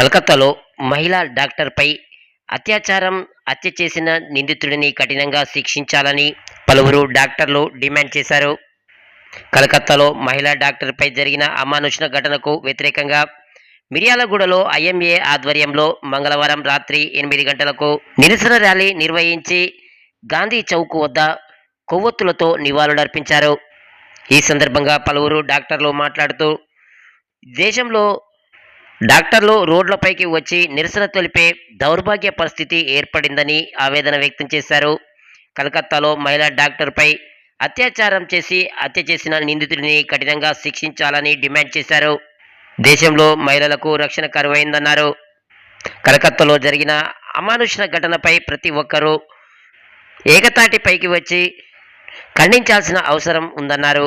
కలకత్తాలో మహిళా డాక్టర్పై అత్యాచారం హత్య చేసిన నిందితుడిని కఠినంగా శిక్షించాలని పలువురు డాక్టర్లు డిమాండ్ చేశారు. కలకత్తాలో మహిళా డాక్టర్పై జరిగిన అమానుషణ ఘటనకు వ్యతిరేకంగా మిర్యాలగూడలో ఐఎంఏ ఆధ్వర్యంలో మంగళవారం రాత్రి ఎనిమిది గంటలకు నిరసన ర్యాలీ నిర్వహించి గాంధీ చౌక్ వద్ద కొవ్వొత్తులతో నివాళులర్పించారు. ఈ సందర్భంగా పలువురు డాక్టర్లు మాట్లాడుతూ దేశంలో డాక్టర్లు రోడ్లపైకి వచ్చి నిరసన తెలిపే దౌర్భాగ్య పరిస్థితి ఏర్పడిందని ఆవేదన వ్యక్తం చేశారు. కలకత్తాలో మహిళా డాక్టర్పై అత్యాచారం చేసి హత్య చేసిన నిందితుడిని కఠినంగా శిక్షించాలని డిమాండ్ చేశారు. దేశంలో మహిళలకు రక్షణ కరువైందన్నారు. కలకత్తాలో జరిగిన అమానుషణ ఘటనపై ప్రతి ఒక్కరూ ఏకతాటిపైకి వచ్చి ఖండించాల్సిన అవసరం ఉందన్నారు.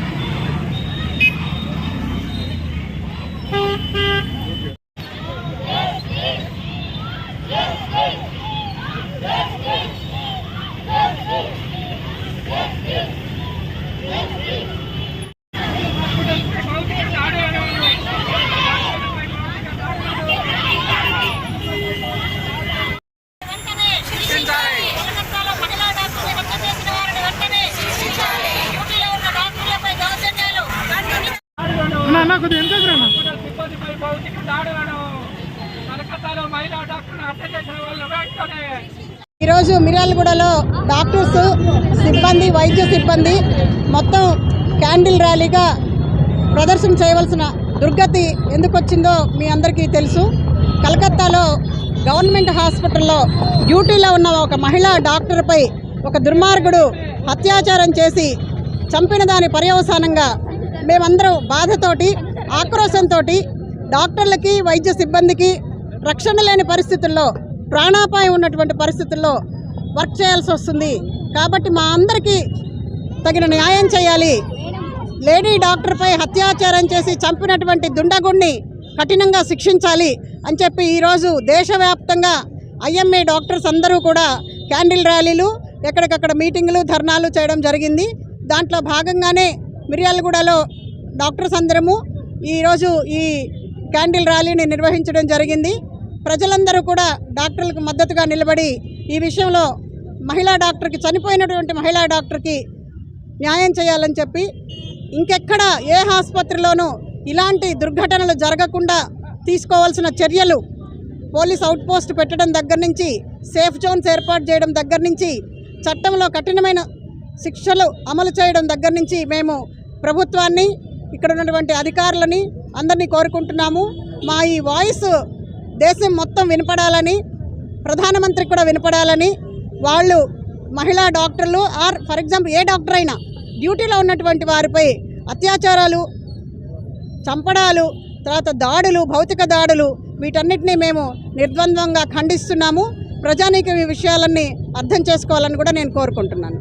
వెంటనే కలకత్తాలో మహిళా డాక్టర్లు హత్య చేసిన వారిని వెంటనే డ్యూటీలో ఉన్న డాక్టర్లపై దౌర్జన్యాలు వెంటనే అన్న కొద్దిగా ఎంత అన్న సిబ్బందిపై భౌతిక దాడులను కలకత్తాలో మహిళా డాక్టర్ను హత్య చేసిన వాళ్ళు వెంటనే. ఈరోజు మిర్యాలగూడలో డాక్టర్స్ సిబ్బంది వైద్య సిబ్బంది మొత్తం క్యాండిల్ ర్యాలీగా ప్రదర్శన చేయవలసిన దుర్గతి ఎందుకు వచ్చిందో మీ అందరికీ తెలుసు. కలకత్తాలో గవర్నమెంట్ హాస్పిటల్లో డ్యూటీలో ఉన్న ఒక మహిళా డాక్టర్పై ఒక దుర్మార్గుడు అత్యాచారం చేసి చంపిన దాని పర్యవసానంగా మేమందరం బాధతోటి ఆక్రోశంతో డాక్టర్లకి వైద్య సిబ్బందికి రక్షణ లేని పరిస్థితుల్లో ప్రాణాపాయం ఉన్నటువంటి పరిస్థితుల్లో వర్క్ చేయాల్సి వస్తుంది. కాబట్టి మా అందరికీ తగిన న్యాయం చేయాలి. లేడీ డాక్టర్పై అత్యాచారం చేసి చంపినటువంటి దుండగుణ్ణి కఠినంగా శిక్షించాలి అని చెప్పి ఈరోజు దేశవ్యాప్తంగా ఐఎంఏ డాక్టర్స్ అందరూ కూడా క్యాండిల్ ర్యాలీలు ఎక్కడికక్కడ మీటింగులు ధర్నాలు చేయడం జరిగింది. దాంట్లో భాగంగానే మిర్యాలగూడలో డాక్టర్స్ అందరము ఈరోజు ఈ క్యాండిల్ ర్యాలీని నిర్వహించడం జరిగింది. ప్రజలందరూ కూడా డాక్టర్లకు మద్దతుగా నిలబడి ఈ విషయంలో మహిళా డాక్టర్కి చనిపోయినటువంటి మహిళా డాక్టర్కి న్యాయం చేయాలని చెప్పి ఇంకెక్కడ ఏ ఆసుపత్రిలోనూ ఇలాంటి దుర్ఘటనలు జరగకుండా తీసుకోవాల్సిన చర్యలు పోలీస్ అవుట్పోస్ట్ పెట్టడం దగ్గర నుంచి సేఫ్ జోన్స్ ఏర్పాటు చేయడం దగ్గర నుంచి చట్టంలో కఠినమైన శిక్షలు అమలు చేయడం దగ్గర నుంచి మేము ప్రభుత్వాన్ని ఇక్కడ ఉన్నటువంటి అధికారులని అందరినీ కోరుకుంటున్నాము. మా ఈ వాయిస్ దేశం మొత్తం వినపడాలని ప్రధానమంత్రికి కూడా వినపడాలని వాళ్ళు మహిళా డాక్టర్లు are for example a doctor అయినా డ్యూటీలో ఉన్నటువంటి వారిపై అత్యాచారాలు చంపడాలు తర్వాత దాడులు భౌతిక దాడులు వీటన్నిటిని మేము నిర్ద్వంద్వంగా ఖండిస్తున్నాము. ప్రజానీకం ఈ విషయాలన్నీ అర్థం చేసుకోవాలని కూడా నేను కోరుకుంటున్నాను.